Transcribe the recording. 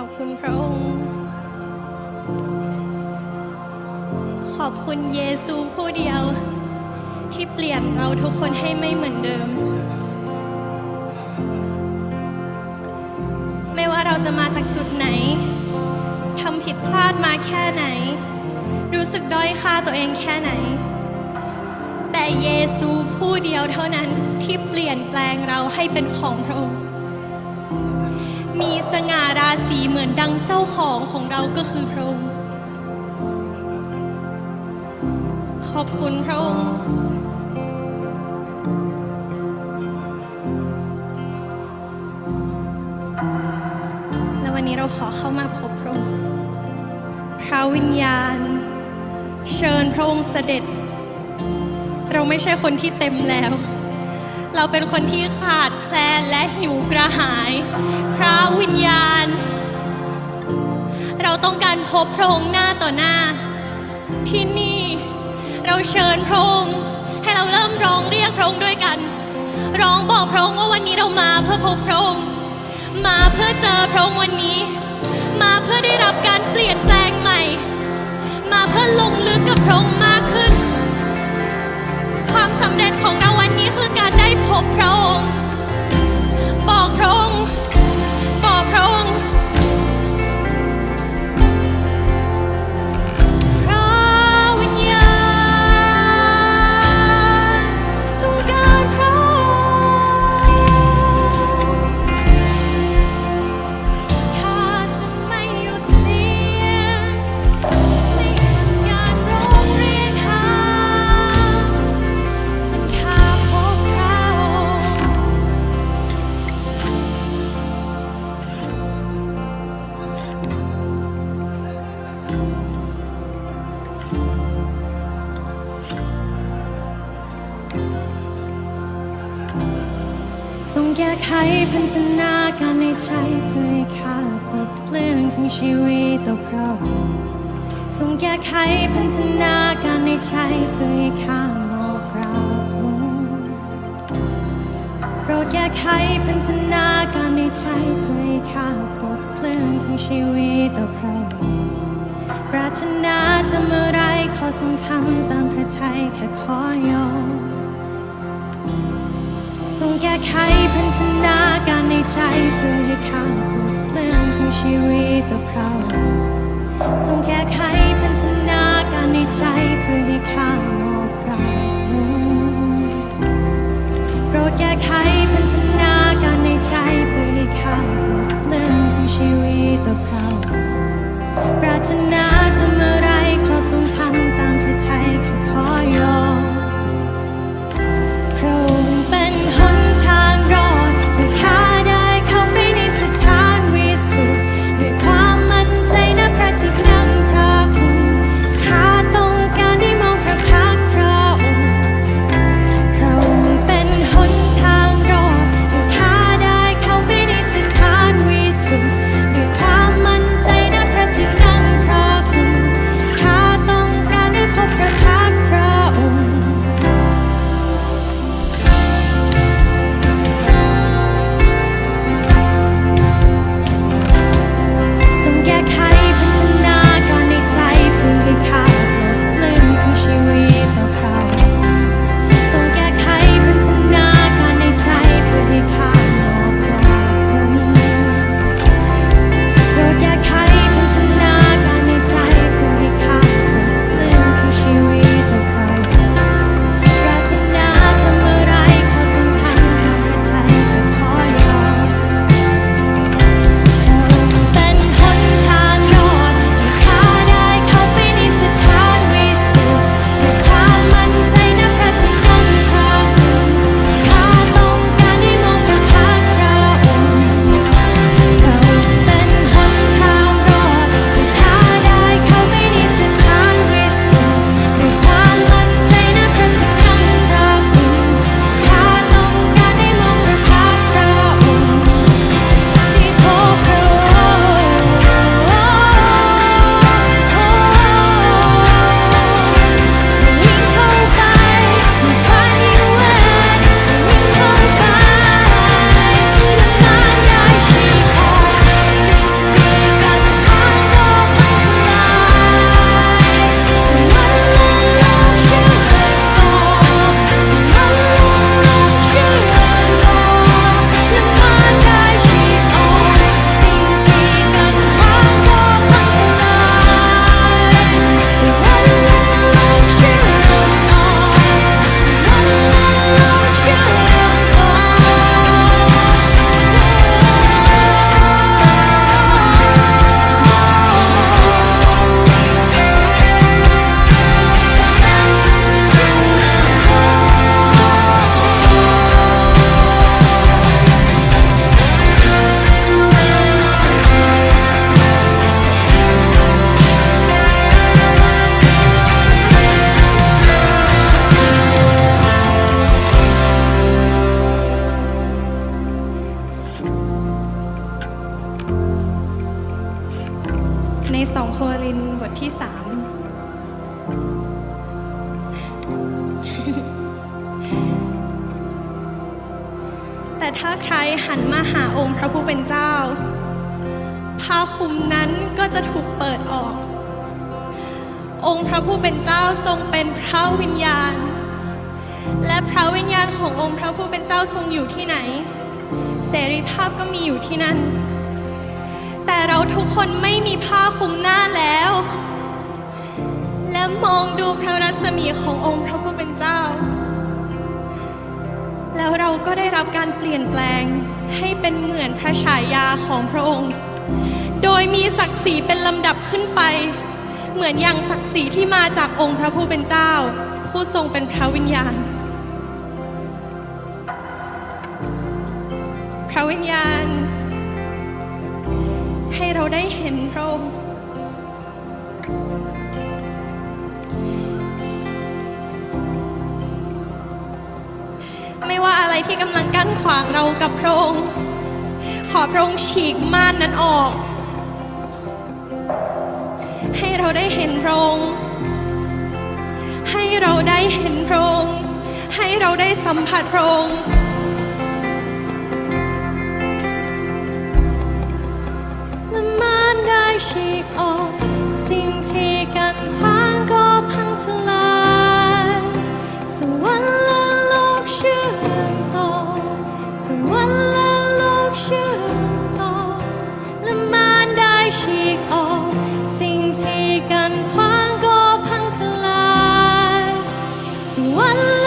ขอบคุณพระองค์ ขอบคุณเยซูผู้เดียว ที่เปลี่ยนเราทุกคนให้ไม่เหมือนเดิม ไม่ว่าเราจะมาจากจุดไหนทำผิดพลาดมาแค่ไหน รู้สึกด้อยค่าตัวเองแค่ไหน แต่เยซูผู้เดียวเท่านั้นที่เปลี่ยนแปลงเราให้เป็นของพระองค์ มีสง่าราศีเหมือนดังเจ้าของของเราก็คือพระองค์ขอบคุณพระองค์และวันนี้เราขอเข้ามาพบพระองค์พระวิญญาณ เชิญพระองค์เสด็จ เราไม่ใช่คนที่เต็มแล้ว เราเป็นคนที่ขาดแคลนและหิวกระหาย พระวิญญาณ เราต้องการพบพระองค์หน้าต่อหน้า ที่นี่เราเชิญพระองค์ให้เราเริ่มร้องเรียกพระองค์ด้วยกัน ร้องบอกพระองค์ว่าวันนี้เรามาเพื่อพบพระองค์มาเพื่อเจอพระองค์วันนี้ มาเพื่อได้รับการเปลี่ยน พระองค์บอกพระองค์ ทรงแก้ไขพันธนาการในใจเพื่อให้ข้าปลดเปลื้องทั้งชีวิตต่อพระองค์ทรงแก้ไขพันธนาการในใจเพื่อให้ข้ามอบกราบลงโปรดแก้ไขพันธนาการในใจเพื่อให้ข้าปลดเปลื้องทั้งชีวิตต่อพระองค์ปรารถนาทำอะไรขอทรงทำตามพระทัยแค่ขอยอม ทรงแก้ไขพันธนาการในใจเพื่อให้ข้าปลดเปลื้องทั้งชีวิตต่อพราทรงแก้ไขพันธนาการในใจเพื่อให้ข้ามอบกราบลงโปรดแก้ไขพันธนาการในใจ ทที่สามแต่ถ้าใครหันมาหาองค์พระผู้เป็นเจ้าผ้าคลุมนั้นก็จะถูกเปิดออก องค์พระผู้เป็นเจ้าทรงเป็นพระวิญญาณ และพระวิญญาณขององค์พระผู้เป็นเจ้าทรงอยู่ที่ไหน เสรีภาพก็มีอยู่ที่นั่น แต่เราทุกคนไม่มีผ้าคลุมหน้าแล้ว และมองดูพระรัศมีขององค์พระผู้เป็นเจ้า แล้วเราก็ได้รับการเปลี่ยนแปลงให้เป็นเหมือนพระฉายาของพระองค์ โดยมีศักดิ์ศรีเป็นลำดับขึ้นไป เหมือนอย่างศักดิ์ศรีที่มาจากองค์พระผู้เป็นเจ้า ผู้ทรงเป็นพระวิญญาณ พระวิญญาณ ให้เราได้เห็นพระองค์ ที่กำลังกั้นขวางเรากับพระองค์ ขอพระองค์ฉีกม่านนั้นออก ให้เราได้เห็นพระองค์ ให้เราได้เห็นพระองค์ ให้เราได้สัมผัสพระองค์และม่านได้ฉีกออก สิ่งที่กันขวางก็พังทลาย One